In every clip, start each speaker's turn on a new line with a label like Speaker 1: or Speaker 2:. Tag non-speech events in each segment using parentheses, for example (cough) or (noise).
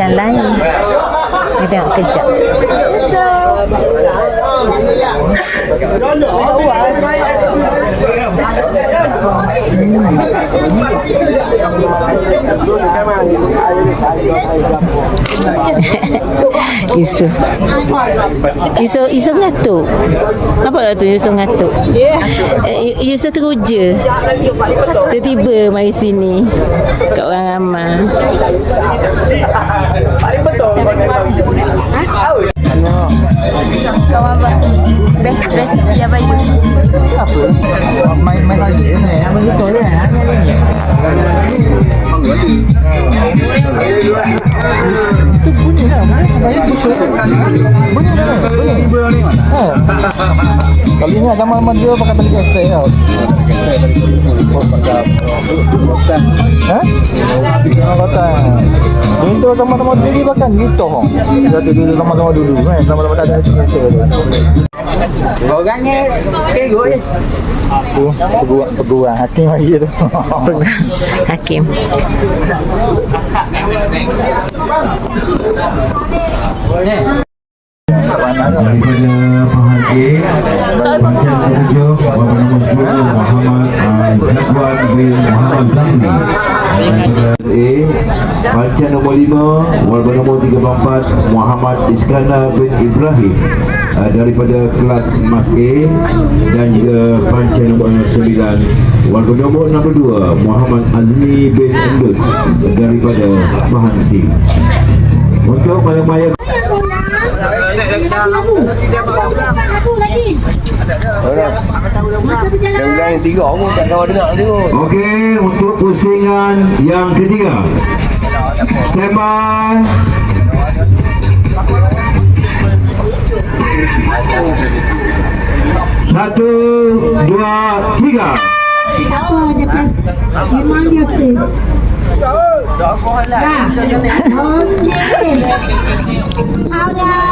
Speaker 1: Jalan. Kita tengok kejap. So, (laughs) Yusuf. Yusuf Yusuf ngatuk. Apa lah tu Yusuf ngatuk? Eh, Yusuf teruja. Tiba-tiba mari sini. Kat orang ramai.
Speaker 2: Itu bunyi lah kan susu bunyi kan bunyi oh kali ni zaman zaman dia pakai tali? Orang kata Itu sama-sama dulu bahkan gitu. Dia dulu sama-sama dulu kan Sama-sama tak ada gesek
Speaker 3: Orangnya kego je.
Speaker 2: Tu peguam peguam hakim lagi tu.
Speaker 1: Hakim.
Speaker 4: daripada Fahad A Baca tujuh Bapa nombor 10 Muhammad uh, Zakwan bin Muhammad Zamni daripada A Baca nombor 5 Walaupun nombor 34 Muhammad Iskandar bin Ibrahim uh, daripada kelas Mas A dan juga Baca nombor 9 Walaupun nombor 62 Muhammad Azmi bin Endut daripada Bahan C untuk maya-maya. Okey, untuk pusingan yang ketiga.
Speaker 5: Hema সাধু দোয়া ঠিক আছে Hãy subscribe cho kênh Ghiền Mì Gõ Để không bỏ lỡ những video hấp dẫn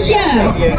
Speaker 5: 谢谢